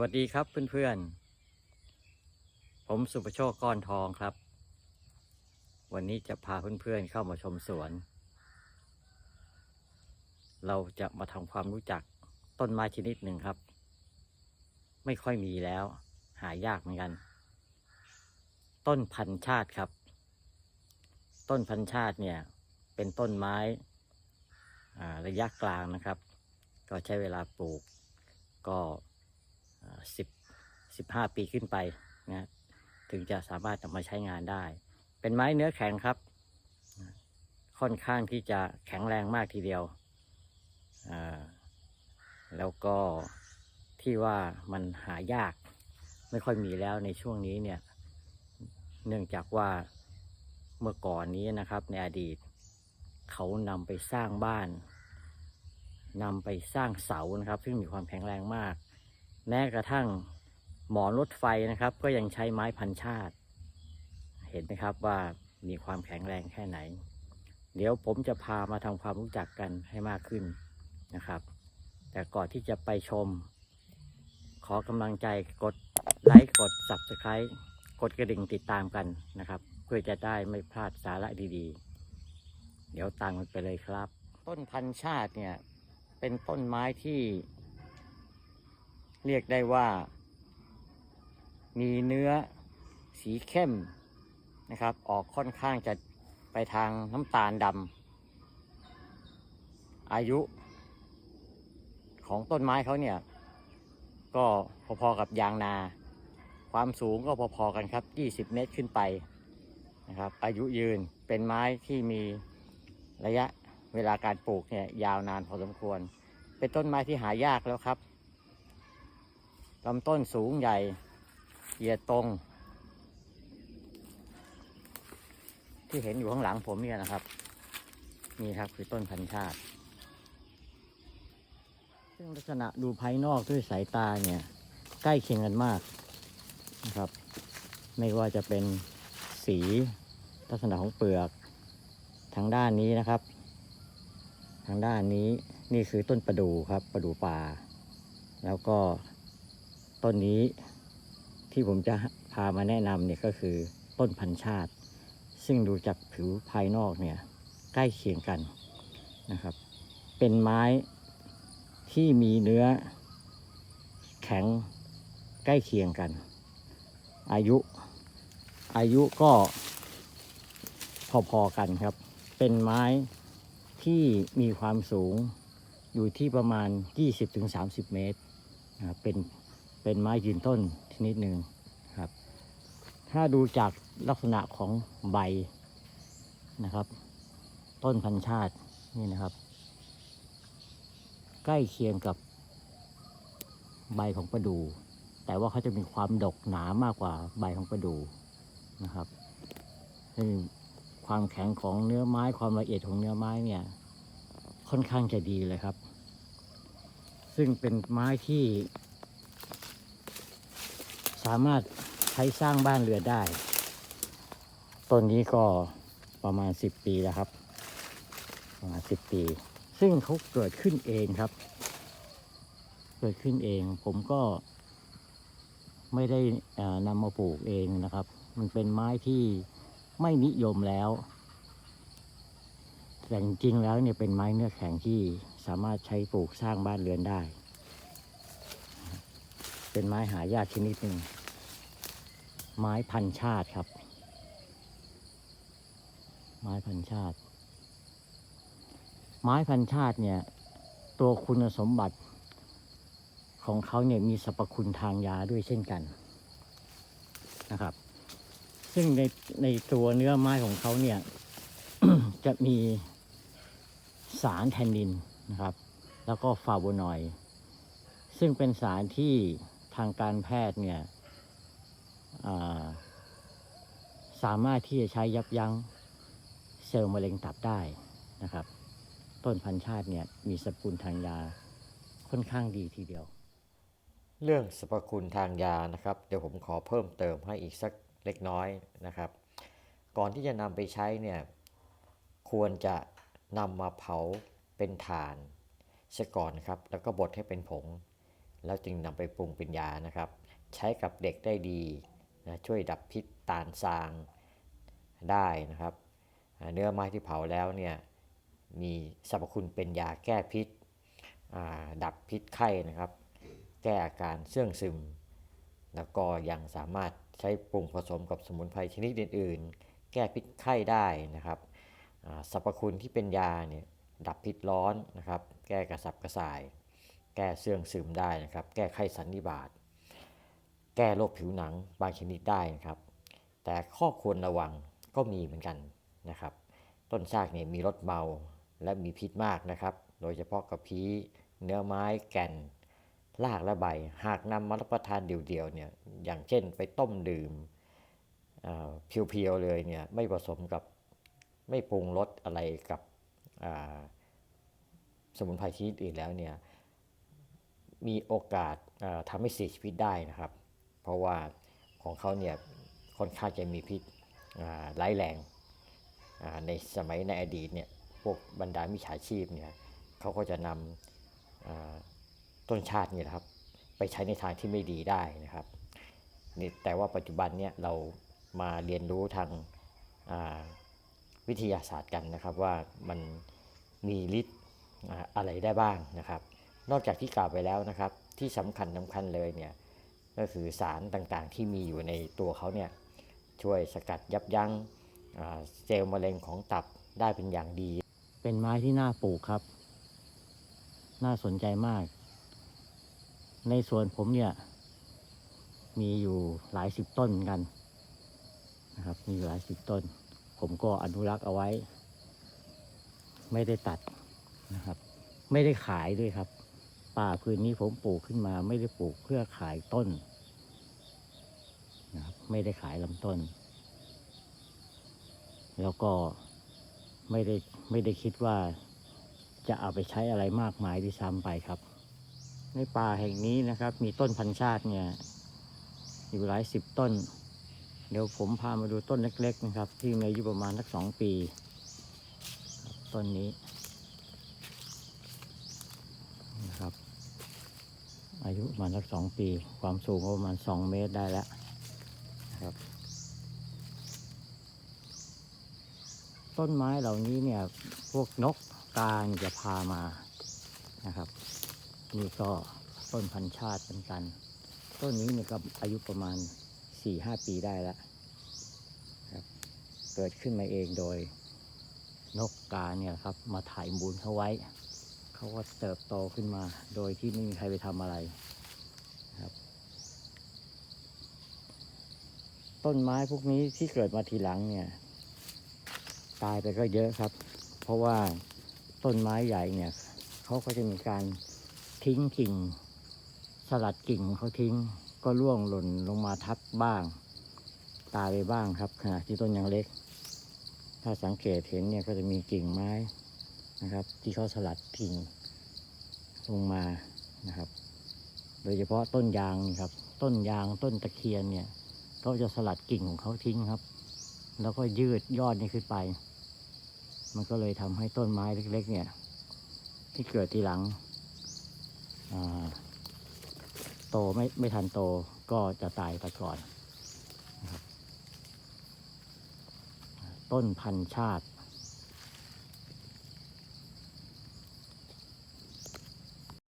วัสดีครับเพื่อนๆ ผมสุประโชคก้อนทองครับ วันนี้จะพาเพื่อนๆเข้ามาชมสวน เราจะมาทำความรู้จักต้นไม้ชนิดหนึ่งครับ ไม่ค่อยมีแล้ว หายากเหมือนกัน ต้นพันชาติครับ ต้นพันชาติเนี่ย เป็นต้นไม้ระยะกลางนะครับ ก็ใช้เวลาปลูกก็ สิบสิบห้าปีขึ้นไปนะถึงจะสามารถนำมาใช้งานได้ เป็นไม้เนื้อแข็งครับ ค่อนข้างที่จะแข็งแรงมากทีเดียว แล้วก็ที่ว่ามันหายากไม่ค่อยมีแล้วในช่วงนี้เนี่ย เนื่องจากว่าเมื่อก่อนนี้นะครับ ในอดีต เขานำไปสร้างบ้านนำไปสร้างเสานะครับ ซึ่งมีความแข็งแรงมาก แม้กระทั่งหมอนรถไฟนะครับ ก็ยังใช้ไม้พันชาติ เห็นไหมครับว่ามีความแข็งแรงแค่ไหน เดี๋ยวผมจะพามาทำความรู้จักกันให้มากขึ้นนะครับ แต่ก่อนที่จะไปชม ขอกำลังใจกดไลค์กด Subscribe กดกระดิ่งติดตามกันนะครับ เพื่อจะได้ไม่พลาดสาระดีๆ เดี๋ยวตามกันไปเลยครับ ต้นพันชาติเนี่ยเป็นต้นไม้ที่ เรียกได้ว่า มีเนื้อสีเข้มนะครับ ออกค่อนข้างจะไปทางน้ำตาลดำอายุของต้นไม้เขาเนี่ย ก็พอๆกับยางนา ความสูงก็พอๆกันครับ 20 เมตรขึ้นไปนะครับ อายุยืนเป็นไม้ที่มีระยะเวลาการปลูกเนี่ยยาวนานพอสมควร เป็นต้นไม้ที่หายากแล้วครับ ลำต้นสูงใหญ่เหยียดตรง ที่เห็นอยู่ข้างหลังผมเนี่ยนะครับ นี่ครับคือต้นพันธุ์ชาติ ซึ่งลักษณะดูภายนอกด้วยสายตาเนี่ย ใกล้เคียงกันมากนะครับ ไม่ว่าจะเป็นสีลักษณะของเปลือกทางด้านนี้นะครับ ทางด้านนี้นี่คือต้นประดู่ครับประดู่ป่า แล้วก็ ต้นนี้ที่ผมจะพามาแนะนำเนี่ยก็คือต้นพันชาติ ซึ่งดูจากผิวภายนอกเนี่ยใกล้เคียงกันนะครับ เป็นไม้ที่มีเนื้อแข็งใกล้เคียงกัน อายุอายุก็พอๆกันครับ เป็นไม้ที่มีความสูงอยู่ที่ประมาณ 20-30 เมตรนะครับเป็น เป็นไม้ยืนต้นชนิดหนึ่งครับ ถ้าดูจากลักษณะของใบนะครับ ต้นพันชาตินี่นะครับ ใกล้เคียงกับใบของประดูแต่ว่าเขาจะมีความดกหนามากกว่าใบของประดูนะครับซึ่งความแข็งของเนื้อไม้ความละเอียดของเนื้อไม้เนี่ย ค่อนข้างจะดีเลยครับ ซึ่งเป็นไม้ที่ สามารถใช้สร้างบ้านเรือนได้ ต้นนี้ก็ประมาณ 10 ปีแล้วครับ ประมาณ 10 ปี ซึ่งเขาเกิดขึ้นเองครับ เกิดขึ้นเอง ผมก็ไม่ได้นำมาปลูกเองนะครับ มันเป็นไม้ที่ไม่นิยมแล้ว แต่จริงๆแล้วเนี่ยเป็นไม้เนื้อแข็งที่สามารถใช้ปลูกสร้างบ้านเรือนได้ เป็นไม้หายากชนิดหนึ่ง ไม้พันชาติครับ ไม้พันชาติ ไม้พันชาติเนี่ย ตัวคุณสมบัติของเขาเนี่ยมีสรรพคุณทางยาด้วยเช่นกันนะครับ ซึ่งในในตัวเนื้อไม้ของเขาเนี่ย จะมีสารแทนนินนะครับ แล้วก็ฟาโวนอยด์ซึ่งเป็นสารที่ ทางการแพทย์เนี่ยสามารถที่จะใช้ยับยั้งเซลล์มะเร็งตับได้นะครับ ต้นพันธุ์ชาติเนี่ยมีสรรพคุณทางยาค่อนข้างดีทีเดียว เรื่องสรรพคุณทางยานะครับ เดี๋ยวผมขอเพิ่มเติมให้อีกสักเล็กน้อยนะครับ ก่อนที่จะนำไปใช้เนี่ยควรจะนำมาเผาเป็นถ่านเสียก่อนครับ แล้วก็บดให้เป็นผง แล้วจึงนำไปปรุงเป็นยานะครับ ใช้กับเด็กได้ดีนะช่วยดับพิษตาลซางได้นะครับ เนื้อไม้ที่เผาแล้วเนี่ยมีสรรพคุณเป็นยาแก้พิษ ดับพิษไข้นะครับ แก้อาการเสื่องซึม แล้วก็ยังสามารถใช้ปรุงผสมกับสมุนไพรชนิดอื่น ๆ แก้พิษไข้ได้นะครับสรรพคุณที่เป็นยาเนี่ยดับพิษร้อนนะครับ แก้กระสับกระส่าย แก้เสื่องซึมได้นะครับ แก้ไข้สันนิบาต แก้โรคผิวหนังบางชนิดได้นะครับ แต่ข้อควรระวังก็มีเหมือนกันนะครับ ต้นซากเนี่ยมีรสเมาและมีพิษมากนะครับ โดยเฉพาะกระพี้เนื้อไม้แก่นรากและใบ หากนำมารับประทานเดี่ยวๆเนี่ย อย่างเช่นไปต้มดื่มเพียวๆเลยเนี่ยไม่ผสมกับไม่ปรุงรสอะไรกับสมุนไพรชนิดอื่นแล้วเนี่ย มีโอกาสทำให้เสียชีวิตได้นะครับ เพราะว่าของเขาเนี่ยค่อนข้างจะมีพิษร้ายแรงในสมัยในอดีตเนี่ยพวกบรรดามิจฉาชีพเนี่ยเขาก็จะนำต้นชาติเนี่ยนะครับ ไปใช้ในทางที่ไม่ดีได้นะครับนี่แต่ว่าปัจจุบันเนี่ยเรามาเรียนรู้ทางวิทยาศาสตร์กันนะครับว่ามันมีฤทธิ์อะไรได้บ้างนะครับ นอกจากที่กล่าวไปแล้วนะครับ ที่สำคัญสำคัญเลยเนี่ยก็คือสารต่างๆที่มีอยู่ในตัวเขาเนี่ยช่วยสกัดยับยั้งเซลล์มะเร็งของตับได้เป็นอย่างดี เป็นไม้ที่น่าปลูกครับ น่าสนใจมาก ในสวนผมเนี่ย มีอยู่หลายสิบต้นเหมือนกันนะครับ มีอยู่หลายสิบต้น ผมก็อนุรักษ์เอาไว้ ไม่ได้ตัดนะครับ ไม่ได้ขายด้วยครับ ป่าพื้นนี้ผมปลูกขึ้นมา ไม่ได้ปลูกเพื่อขายต้นนะครับไม่ได้ขายลำต้น แล้วก็ไม่ได้ไม่ได้คิดว่าจะเอาไปใช้อะไรมากมายด้วยซ้ำไปครับ ในป่าแห่งนี้นะครับ มีต้นพันชาติเนี่ยอยู่หลายสิบต้น เดี๋ยวผมพามาดูต้นเล็ก ๆ นะครับ ที่มีอายุประมาณสักสองปี ต้นนี้นะครับ อายุประมาณสักสองปี ความสูงก็ประมาณสองเมตรได้แล้วนะครับ ต้นไม้เหล่านี้เนี่ยพวกนกกาจะพามานะครับ นี่ก็ต้นพันธุ์ชาติเหมือนกัน ต้นนี้เนี่ยก็อายุประมาณสี่ห้าปีได้แล้วครับเกิดขึ้นมาเองโดยนกกาเนี่ยครับมาถ่ายมูลเขาไว้ เขาก็เติบโตขึ้นมา โดยที่ไม่มีใครไปทำอะไรครับ ต้นไม้พวกนี้ที่เกิดมาทีหลังเนี่ย ตายไปก็เยอะครับ เพราะว่าต้นไม้ใหญ่เนี่ยเขาก็จะมีการทิ้งกิ่ง สลัดกิ่งของเขาทิ้งก็ร่วงหล่นลงมาทับบ้าง ตายไปบ้างครับขณะที่ต้นยังเล็ก ถ้าสังเกตเห็นเนี่ยก็จะมีกิ่งไม้ นะครับ ที่เขาสลัดกิ่งลงมานะครับ โดยเฉพาะต้นยางนี่ครับ ต้นยางต้นตะเคียนเนี่ยเขาจะสลัดกิ่งของเขาทิ้งครับ แล้วก็ยืดยอดนี่ขึ้นไป มันก็เลยทำให้ต้นไม้เล็ก ๆ เนี่ย ที่เกิดทีหลังโตไม่ไม่ทันโตก็จะตายไปก่อน ต้นพันชาติ